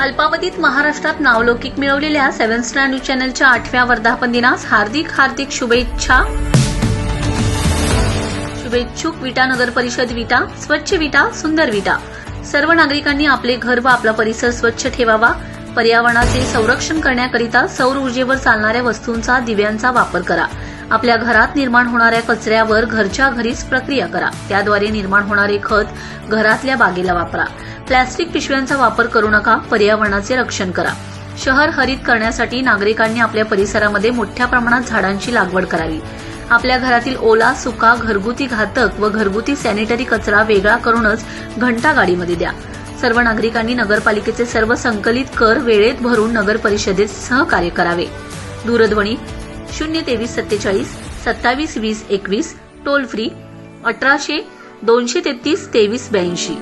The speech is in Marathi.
अल्पावधीत महाराष्ट्रात नावलौकिक मिळवलेल्या सेव्हन स्टार न्यूज चॅनलच्या आठव्या वर्धापन दिनास हार्दिक हार्दिक शुभेच्छा. शुभेच्छुक विटा नगर परिषद विटा स्वच्छ विटा सुंदर विटा. सर्व नागरिकांनी आपले घर व आपला परिसर स्वच्छ ठेवावा. पर्यावरणाचे संरक्षण करण्याकरिता सौर ऊर्जेवर चालणाऱ्या वस्तूंचा दिव्यांचा वापर करा. आपल्या घरात निर्माण होणाऱ्या कचऱ्यावर घरच्या घरीच प्रक्रिया करा. त्याद्वारे निर्माण होणारे खत घरातल्या बागेला वापरा. प्लॅस्टिक पिशव्यांचा वापर करू नका पर्यावरणाचे रक्षण करा. शहर हरित करण्यासाठी नागरिकांनी आपल्या परिसरामध्ये मोठ्या प्रमाणात झाडांची लागवड करावी. आपल्या घरातील ओला सुका घरगुती घातक व घरगुती सॅनिटरी कचरा वेगळा करूनच घंटा गाडीमध्ये द्या. सर्व नागरिकांनी नगरपालिकेचे सर्व संकलित कर वेळेत भरून नगर परिषदेत सहकार्य करावे. दूरध्वनी शून्य तेवीस सत्तेचाळीस सत्तावीस वीस एकवीस टोल फ्री अठराशे दोनशे तेहतीस तेवीस ब्याऐंशी.